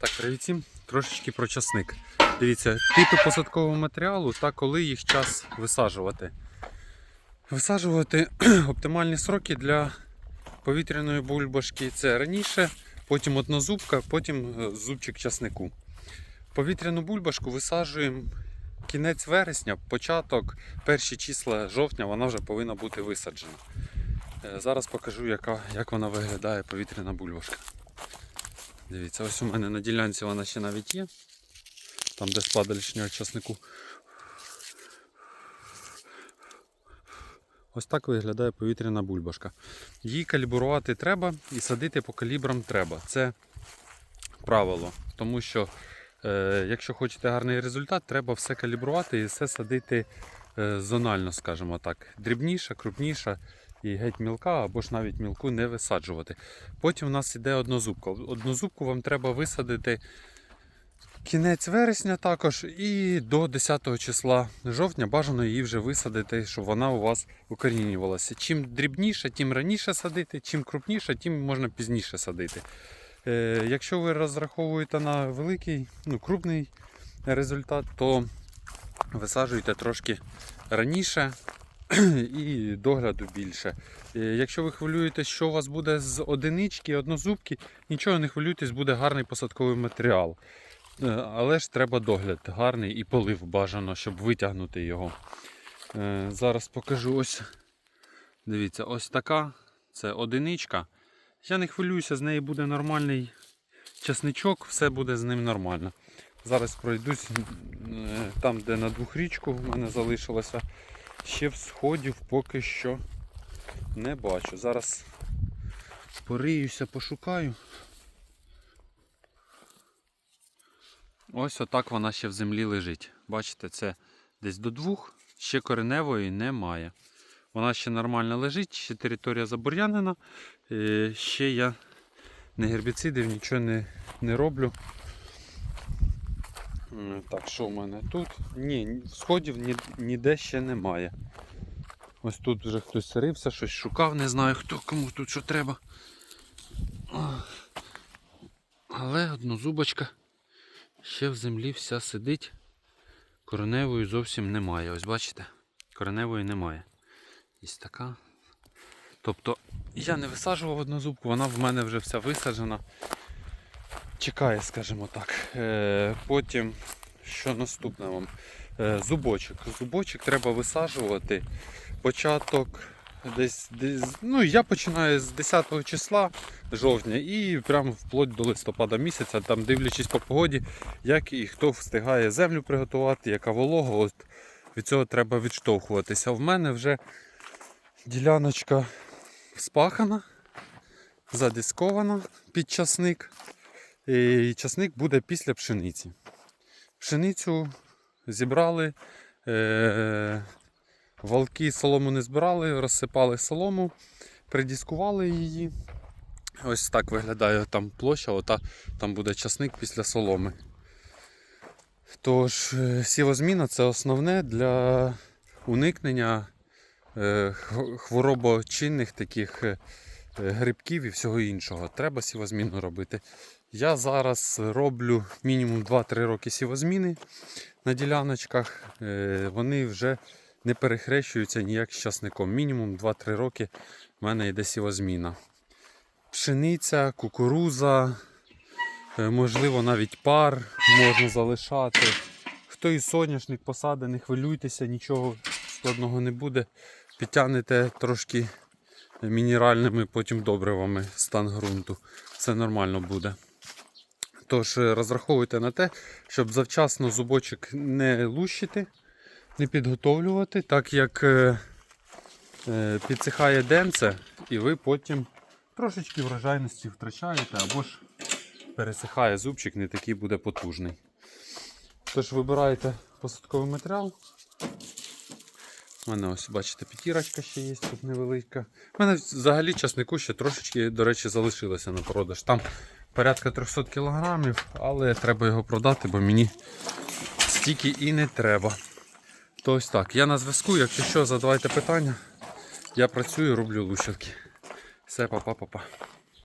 Так, привіт всім. Трошечки про часник. Дивіться, типи посадкового матеріалу та коли їх час висаджувати. Висаджувати оптимальні сроки для повітряної бульбашки це раніше, потім однозубка, потім е, зубчик часнику. Повітряну бульбашку висаджуємо кінець вересня, початок, перші числа жовтня вона вже повинна бути висаджена. Е, Зараз покажу, яка, як вона виглядає повітряна бульбашка. Дивіться, ось у мене на ділянці вона ще навіть є. Там де спадалішнього часнику. Ось так виглядає повітряна бульбашка. Її калібрувати треба і садити по калібрам треба. Це правило. Тому що, е, якщо хочете гарний результат, треба все калібрувати і все садити е, зонально, скажімо так. Дрібніша, крупніша і геть мілка, або ж навіть мілку не висаджувати. Потім у нас іде однозубка. Однозубку вам треба висадити кінець вересня також і до 10 числа жовтня бажано її вже висадити, щоб вона у вас укорінювалася. Чим дрібніше, тим раніше садити, чим крупніше, тим можна пізніше садити. Е, якщо ви розраховуєте на великий, ну, крупний результат, то висаджуйте трошки раніше і догляду більше. Е, Якщо ви хвилюєтесь, що у вас буде з одинички, однозубки, нічого не хвилюйтесь, буде гарний посадковий матеріал. Е, Але ж треба догляд гарний і полив бажано, щоб витягнути його. Е, Зараз покажу ось. Дивіться, ось така. Це одиничка. Я не хвилююся, з неї буде нормальний часничок, все буде з ним нормально. Зараз пройдусь там, де на двохрічку в мене залишилося. Ще всходів поки що не бачу. Зараз пориюся, пошукаю. Ось отак вона ще в землі лежить. Бачите, це десь до двох, ще кореневої немає. Вона ще нормально лежить, ще територія забур'янена. Е, Ще я не гербіцидів, нічого не, не роблю. Так, що в мене тут? Ні, сходів ні, ніде ще немає. Ось тут вже хтось рився, щось шукав, не знаю хто кому тут що треба. Але однозубочка ще в землі вся сидить. Кореневої зовсім немає. Ось бачите? Кореневої немає. Ось така. Тобто я не висаджував однозубку, вона в мене вже вся висаджена. Чекає, скажімо так. Е, потім, що наступне вам? Е, зубочок. Зубочок треба висаджувати. Початок десь, десь. Ну, я починаю з 10 числа жовтня і прямо вплоть до листопада місяця, там дивлячись по погоді, як і хто встигає землю приготувати, яка волога. От від цього треба відштовхуватися. В мене вже діляночка спахана, задискована під часник. І часник буде після пшениці. Пшеницю зібрали, е- валки солому не збирали, розсипали солому, придіскували її. Ось так виглядає там площа, ота, там буде часник після соломи. Тож, е, сівозміна це основне для уникнення е, хворобочинних таких е, грибків і всього іншого. Треба сівозміну робити. Я зараз роблю мінімум 2-3 роки сівозміни на діляночках. Е, Вони вже не перехрещуються ніяк з часником. Мінімум 2-3 роки в мене йде сівозміна. Пшениця, кукуруза, е, можливо, навіть пар можна залишати. Хто і соняшник посаде, не хвилюйтеся, нічого складного не буде. Підтягнете трошки мінеральними потім добривами стан ґрунту. Все нормально буде. Тож е, розраховуйте на те, щоб завчасно зубочок не лущити, не підготовлювати, так як е, е, підсихає денце, і ви потім трошечки врожайності втрачаєте, або ж пересихає зубчик, не такий буде потужний. Тож вибираєте посадковий матеріал. У мене ось, бачите, п'ятірочка ще є тут невелика. У мене взагалі часнику ще трошечки, до речі, залишилося на продаж. Там порядка 300 кг, але треба його продати, бо мені стільки і не треба. То ось так. Я на зв'язку, якщо що, задавайте питання. Я працюю, роблю лущатки. Все, па-па-па-па.